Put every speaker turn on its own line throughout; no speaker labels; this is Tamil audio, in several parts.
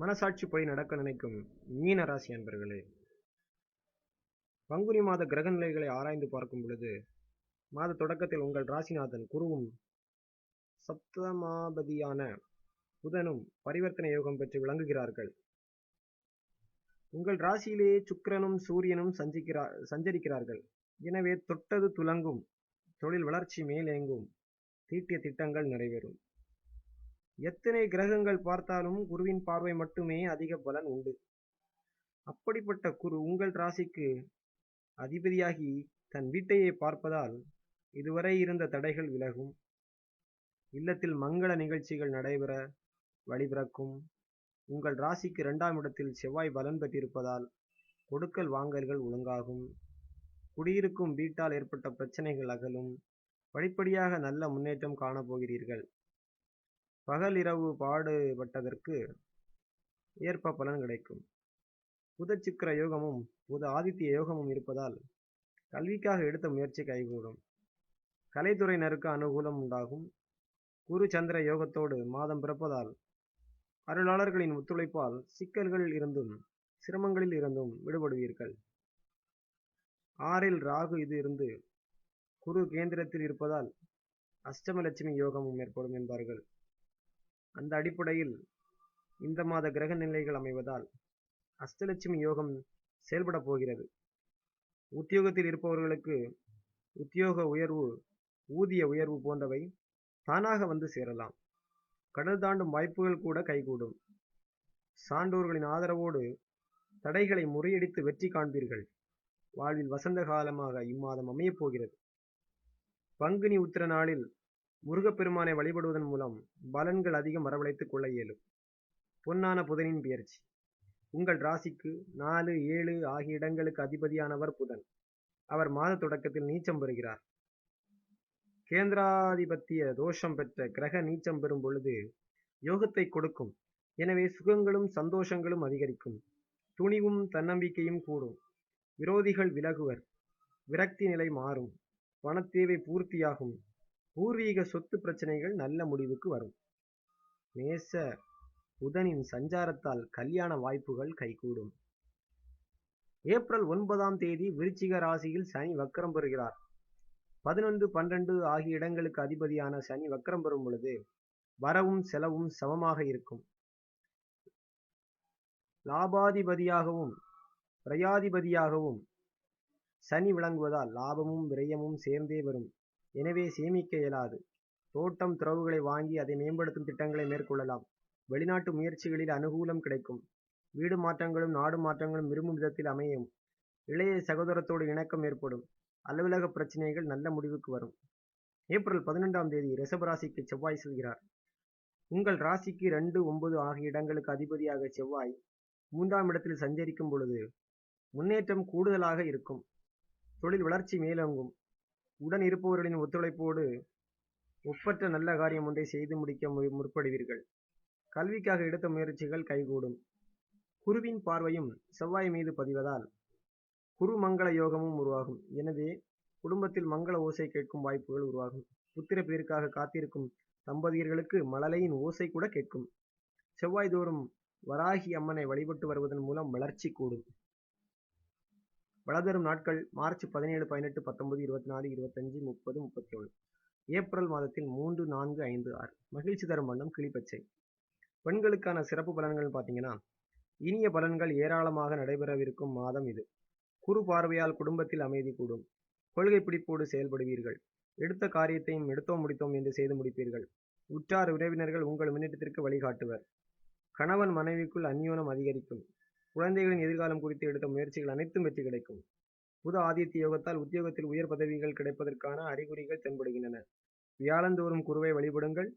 மனசாட்சிப்படி நடக்க நினைக்கும் மீன ராசி அன்பர்களே பங்குனி மாத கிரக நிலைகளை ஆராய்ந்து பார்க்கும் பொழுது மாத தொடக்கத்தில் உங்கள் ராசிநாதன் குருவும் சப்தமாபதியான புதனும் பரிவர்த்தனை யோகம் பெற்று விளங்குகிறார்கள். உங்கள் ராசியிலேயே சுக்கிரனும் சூரியனும் சஞ்சிக்கிறா சஞ்சரிக்கிறார்கள். எனவே தொட்டது துலங்கும் தொழில் வளர்ச்சி மேலேங்கும் தீட்டிய திட்டங்கள் நிறைவேறும். எத்தனை கிரகங்கள் பார்த்தாலும் குருவின் பார்வை மட்டுமே அதிக பலன் உண்டு. அப்படிப்பட்ட குரு உங்கள் ராசிக்கு அதிபதியாகி தன் வீட்டையே பார்ப்பதால் இதுவரை இருந்த தடைகள் விலகும். இல்லத்தில் மங்கள நிகழ்ச்சிகள் நடைபெற வழிபிறக்கும் உங்கள் ராசிக்கு இரண்டாம் இடத்தில் செவ்வாய் பலன் பெற்றிருப்பதால் கொடுக்கல் வாங்கல்கள் ஒழுங்காகும். குடியிருக்கும் வீட்டால் ஏற்பட்ட பிரச்சனைகள் அகலும். படிப்படியாக நல்ல முன்னேற்றம் காணப்போகிறீர்கள். பகல் இரவு பாடுபட்டதற்கு ஏற்ப பலன் கிடைக்கும். புத சித்திர யோகமும் புத ஆதித்ய யோகமும் இருப்பதால் கல்விக்காக எடுத்த முயற்சி கைகூடும். கலைத்துறையினருக்கு அனுகூலம் உண்டாகும். குரு சந்திர யோகத்தோடு மாதம் பிறப்பதால் அருளாளர்களின் ஒத்துழைப்பால் சிக்கல்களில் இருந்தும் சிரமங்களில் இருந்தும் விடுபடுவீர்கள். ஆறில் ராகு இது இருந்து குரு கேந்திரத்தில் இருப்பதால் அஷ்டமலட்சுமி யோகமும் ஏற்படும் என்பார்கள். அந்த அடிப்படையில் இந்த மாத கிரக நிலைகள் அமைவதால் அஷ்டலட்சுமி யோகம் செயல்பட போகிறது. உத்தியோகத்தில் இருப்பவர்களுக்கு உத்தியோக உயர்வு ஊதிய உயர்வு போன்றவை தானாக வந்து சேரலாம். கடல் தாண்டும் வாய்ப்புகள் கூட கைகூடும். சான்றோர்களின் ஆதரவோடு தடைகளை முறியடித்து வெற்றி காண்பீர்கள். வாழ்வில் வசந்த காலமாக இம்மாதம் அமையப் போகிறது. பங்குனி உத்திர நாளில் முருகப்பெருமானை வழிபடுவதன் மூலம் பலன்கள் அதிகம் வரவழைத்துக் கொள்ள இயலும். பொன்னான புதனின் பெயர்ச்சி. உங்கள் ராசிக்கு நாலு ஏழு ஆகிய இடங்களுக்கு அதிபதியானவர் புதன். அவர் மாத தொடக்கத்தில் நீச்சம் பெறுகிறார். கேந்திராதிபத்திய தோஷம் பெற்ற கிரக நீச்சம் பெறும் பொழுது யோகத்தை கொடுக்கும். எனவே சுகங்களும் சந்தோஷங்களும் அதிகரிக்கும். துணிவும் தன்னம்பிக்கையும் கூடும். விரோதிகள் விலகுவர். விரக்தி நிலை மாறும். பணத்தேவை பூர்த்தியாகும். பூர்வீக சொத்து பிரச்சனைகள் நல்ல முடிவுக்கு வரும். மேச புதனின் சஞ்சாரத்தால் கல்யாண வாய்ப்புகள் கைகூடும். ஏப்ரல் ஒன்பதாம் தேதி விருச்சிக ராசியில் சனி வக்கரம் பெறுகிறார். பதினொன்று பன்னிரண்டு ஆகிய இடங்களுக்கு அதிபதியான சனி வக்கரம் பெறும் பொழுது வரவும் செலவும் சமமாக இருக்கும். லாபாதிபதியாகவும் பிரயாதிபதியாகவும் சனி விளங்குவதால் லாபமும் விரயமும் சேர்ந்தே வரும். எனவே சேமிக்க இயலாது. தோட்டம் துறவுகளை வாங்கி அதை மேம்படுத்தும் திட்டங்களை மேற்கொள்ளலாம். வெளிநாட்டு முயற்சிகளில் அனுகூலம் கிடைக்கும். வீடு மாற்றங்களும் நாடு மாற்றங்களும் விரும்பும் விதத்தில் அமையும். இளைய சகோதரத்தோடு இணக்கம் ஏற்படும். அலுவலக பிரச்சனைகள் நல்ல முடிவுக்கு வரும். ஏப்ரல் பதினொன்றாம் தேதி ரிஷபராசிக்கு செவ்வாய் செல்கிறார். உங்கள் ராசிக்கு ரெண்டு ஒன்பது ஆகிய இடங்களுக்கு அதிபதியாக செவ்வாய் மூன்றாம் இடத்தில் சஞ்சரிக்கும் பொழுது முன்னேற்றம் கூடுதலாக இருக்கும். தொழில் வளர்ச்சி மேலோங்கும். உடன் இருப்பவர்களின் ஒத்துழைப்போடு ஒப்பற்ற நல்ல காரியம் ஒன்றை செய்து முடிக்க முற்படுவீர்கள். கல்விக்காக எடுத்த முயற்சிகள் கைகூடும். குருவின் பார்வையும் செவ்வாய் மீது பதிவதால் குரு மங்கள யோகமும் உருவாகும். எனவே குடும்பத்தில் மங்கள ஓசை கேட்கும் வாய்ப்புகள் உருவாகும். புத்திர பேருக்காக காத்திருக்கும் தம்பதியர்களுக்கு மழலையின் ஓசை கூட கேட்கும். செவ்வாய் தோறும் வராகி அம்மனை வழிபட்டு வருவதன் மூலம் வளர்ச்சி கூடும். வளர்தரும் நாட்கள் மார்ச் பதினேழு பதினெட்டு பத்தொன்பது இருபத்தி நாலு இருபத்தஞ்சு முப்பது முப்பத்தி ஒன்று ஏப்ரல் மாதத்தில் மூன்று நான்கு ஐந்து ஆறு. மகிழ்ச்சி தரும் வண்ணம் கிளிப்பச்சை. பெண்களுக்கான சிறப்பு பலன்கள் பார்த்தீங்கன்னா இனிய பலன்கள் ஏராளமாக நடைபெறவிருக்கும் மாதம் இது. குரு பார்வையால் குடும்பத்தில் அமைதி கூடும். கொள்கை பிடிப்போடு செயல்படுவீர்கள். எடுத்த காரியத்தையும் எடுத்தோம் முடித்தோம் என்று செய்து முடிப்பீர்கள். உற்றார் உறவினர்கள் உங்கள் முன்னேற்றத்திற்கு வழிகாட்டுவர். கணவன் மனைவிக்குள் அந்யோனம் அதிகரிக்கும். குழந்தைகளின் எதிர்காலம் குறித்து எடுத்த முயற்சிகள் அனைத்தும் வெற்றி கிடைக்கும். புது ஆதித்ய யோகத்தால் உத்தியோகத்தில் உயர் பதவிகள் கிடைப்பதற்கான அறிகுறிகள் தென்படுகின்றன. வியாழந்தோறும் குருவை வழிபடுங்கள்.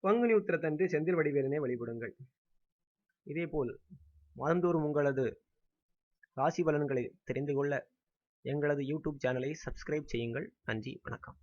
பங்குனி உத்திரத்தன்று செந்தில் வடிவேலனை வழிபடுங்கள். இதேபோல் மாதந்தோறும் உங்களது ராசி பலன்களை தெரிந்து கொள்ள எங்களது யூடியூப் சேனலை சப்ஸ்கிரைப் செய்யுங்கள். நன்றி வணக்கம்.